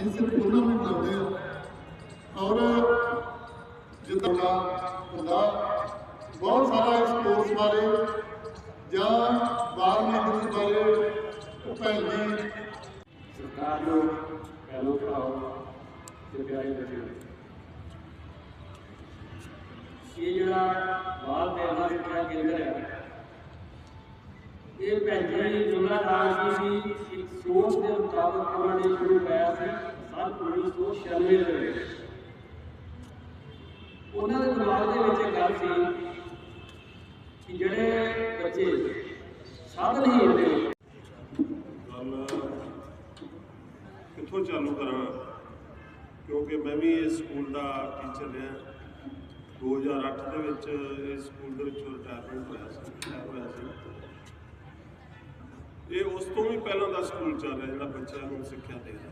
ਅਸੀਂ ਸਿਰਫ ਟੂਰਨਾਮੈਂਟ ਲਾਉਂਦੇ ਆ ਔਰ ਜਿੱਦਾਂ ਦਾ ਹੁੰਦਾ, ਬਹੁਤ ਸਾਰਾ ਸਪੋਰਟਸ ਬਾਰੇ ਜਾਂ ਬਾਲ ਮੰਡਲ ਬਾਰੇ ਭੈਣ ਜੀ ਸਰਕਾਰ ਨੂੰ ਪਹਿਲੋ ਭਰਾਓ ਤੇ ਪਿਆਰੇ ਬੱਚਿਓ, ਇਹ ਜਿਹੜਾ ਬਾਲ ਦੇਵਾ ਸਿੱਖਿਆ ਕੇਂਦਰ ਹੈ, ਇਹ ਭੈਣ ਜੀ, ਜੁਮਲਾ ਰਾਜ ਜੀ ਦੀ ਸੋਚ ਦੇ ਮੁਤਾਬਕ ਉਹਨਾਂ ਨੇ ਸ਼ੁਰੂ ਕੀਤਾ ਸੀ ਸਾਲ 1996 ਦੇ ਵਿੱਚ। ਉਹਨਾਂ ਦੇ ਦਿਮਾਗ ਦੇ ਵਿੱਚ ਇੱਕ ਗੱਲ ਸੀ ਕਿ ਜਿਹੜੇ ਬੱਚੇ ਸਾਧਨ ਹੀ ਹੁੰਦੇ, ਗੱਲ ਕਿੱਥੋਂ ਚਾਲੂ ਕਰਾਂ? ਕਿਉਂਕਿ ਮੈਂ ਵੀ ਇਸ ਸਕੂਲ ਦਾ ਟੀਚਰ ਰਿਹਾ। 2008 ਦੇ ਵਿੱਚ ਇਸ ਸਕੂਲ ਦੇ ਵਿੱਚੋਂ ਰਿਟਾਇਰਮੈਂਟ ਹੋਇਆ ਸੀ। ਇਹ ਉਸ ਤੋਂ ਵੀ ਪਹਿਲਾਂ ਦਾ ਸਕੂਲ ਚੱਲ ਰਿਹਾ, ਜਿਹੜਾ ਬੱਚਿਆਂ ਨੂੰ ਸਿੱਖਿਆ ਦੇ ਰਿਹਾ।